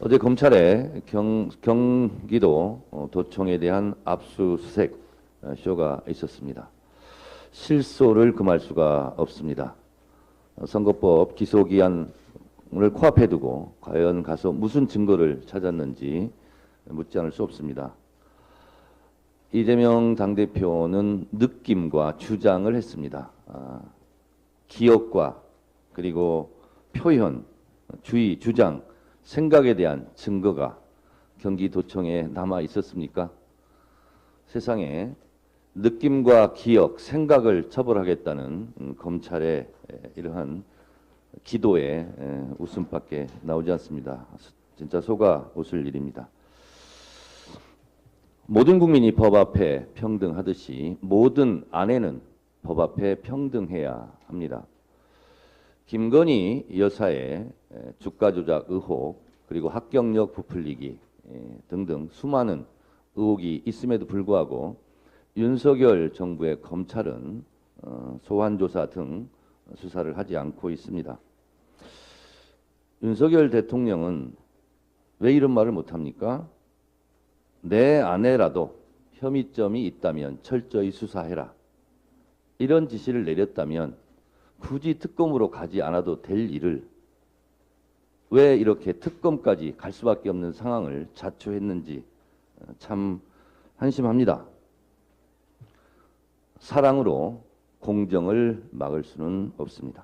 어제 검찰의 경, 경기도 어, 도청에 대한 압수수색 어, 쇼가 있었습니다. 실소를 금할 수가 없습니다. 어, 선거법 기소기한을 코앞에 두고 과연 가서 무슨 증거를 찾았는지 묻지 않을 수 없습니다. 이재명 당대표는 느낌과 주장을 했습니다. 아, 기억과 그리고 표현, 주의, 주장, 생각에 대한 증거가 경기도청에 남아 있었습니까? 세상에 느낌과 기억, 생각을 처벌하겠다는 음, 검찰의 에, 이러한 기도에 에, 웃음밖에 나오지 않습니다. 진짜 속아 웃을 일입니다. 모든 국민이 법 앞에 평등하듯이 모든 아내는 법 앞에 평등해야 합니다. 김건희 여사의 에, 주가 조작 의혹 그리고 합격력 부풀리기 에, 등등 수많은 의혹이 있음에도 불구하고 윤석열 정부의 검찰은 어, 소환 조사 등 수사를 하지 않고 있습니다. 윤석열 대통령은 왜 이런 말을 못합니까? 내 아내라도 혐의점이 있다면 철저히 수사해라. 이런 지시를 내렸다면 굳이 특검으로 가지 않아도 될 일을 왜 이렇게 특검까지 갈 수밖에 없는 상황을 자초했는지 어, 참 한심합니다. 사랑으로 공정을 막을 수는 없습니다.